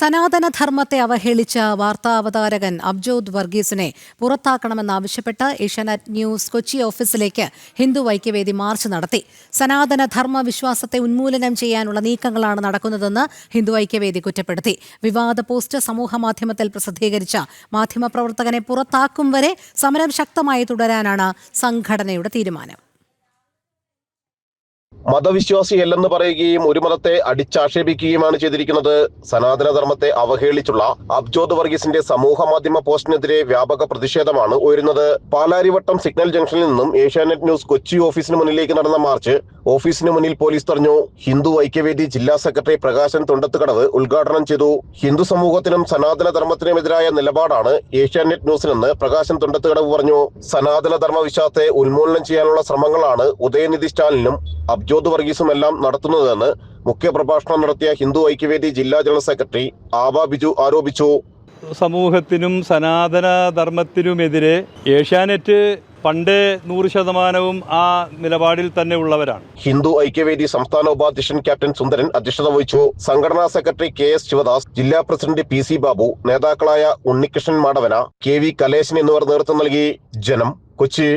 സനാതനധർമ്മത്തെ അവഹേളിച്ച വാർത്താവതാരകൻ അബ്ജോദ് വർഗീസിനെ പുറത്താക്കണമെന്നാവശ്യപ്പെട്ട് ഏഷ്യാനെറ്റ് ന്യൂസ് കൊച്ചി ഓഫീസിലേക്ക് ഹിന്ദു ഐക്യവേദി മാർച്ച് നടത്തി. സനാതനധർമ്മ വിശ്വാസത്തെ ഉന്മൂലനം ചെയ്യാനുള്ള നീക്കങ്ങളാണ് നടക്കുന്നതെന്ന് ഹിന്ദു ഐക്യവേദി കുറ്റപ്പെടുത്തി. വിവാദ പോസ്റ്റ് സമൂഹമാധ്യമത്തിൽ പ്രസിദ്ധീകരിച്ച മാധ്യമപ്രവർത്തകനെ പുറത്താക്കും വരെ സമരം ശക്തമായി തുടരാനാണ് സംഘടനയുടെ തീരുമാനം. മതവിശ്വാസിയല്ലെന്ന് പറയുകയും ഒരു മതത്തെ അടിച്ചാക്ഷേപിക്കുകയുമാണ് ചെയ്തിരിക്കുന്നത്. സനാതനധർമ്മത്തെ അവഹേളിച്ചുള്ള അബ്ജോദ് വർഗീസിന്റെ സമൂഹ മാധ്യമ പോസ്റ്റിനെതിരെ വ്യാപക പ്രതിഷേധമാണ് ഉയരുന്നത്. പാലാരിവട്ടം സിഗ്നൽ ജംഗ്ഷനിൽ നിന്നും ഏഷ്യാനെറ്റ് ന്യൂസ് കൊച്ചി ഓഫീസിന് മുന്നിലേക്ക് നടന്ന മാർച്ച് ഓഫീസിന് മുന്നിൽ പോലീസ് തടഞ്ഞു. ഹിന്ദു ഐക്യവേദി ജില്ലാ സെക്രട്ടറി പ്രകാശൻ തൊണ്ടത്തുകടവ് ഉദ്ഘാടനം ചെയ്തു. ഹിന്ദു സമൂഹത്തിനും സനാതന ധർമ്മത്തിനുമെതിരായ നിലപാടാണ് ഏഷ്യാനെറ്റ് ന്യൂസിനെന്ന് പ്രകാശൻ തൊണ്ടത്തുകടവ് പറഞ്ഞു. സനാതന ധർമ്മ വിശ്വാസത്തെ ഉന്മൂലനം ചെയ്യാനുള്ള ശ്രമങ്ങളാണ് ഉദയനിധി സ്റ്റാലിനും അബ്ജോദ് വർഗീസും എല്ലാം നടത്തുന്നതെന്ന് മുഖ്യപ്രഭാഷണം നടത്തിയ ഹിന്ദു ഐക്യവേദി ജില്ലാ ജനറൽ സെക്രട്ടറി ആബ ബിജു ആരോപിച്ചു. സമൂഹത്തിനും സനാതന ധർമ്മത്തിനുമെതിരെ ഏഷ്യാനെറ്റ് പണ്ടേ നൂറ് ശതമാനവും ആ നിലപാടിൽ തന്നെ ഉള്ളവരാണ്. ഹിന്ദു ഐക്യവേദി സംസ്ഥാന ഉപാധ്യക്ഷൻ ക്യാപ്റ്റൻ സുന്ദരൻ അധ്യക്ഷത വഹിച്ചു. സംഘടനാ സെക്രട്ടറി കെ എസ് ശിവദാസ് ജില്ലാ പ്രസിഡന്റ് പി സി ബാബു നേതാക്കളായ ഉണ്ണികൃഷ്ണൻ മാടവന കെ വി കലേശൻ എന്നിവർ നേതൃത്വം നൽകി. ജനം കൊച്ചി.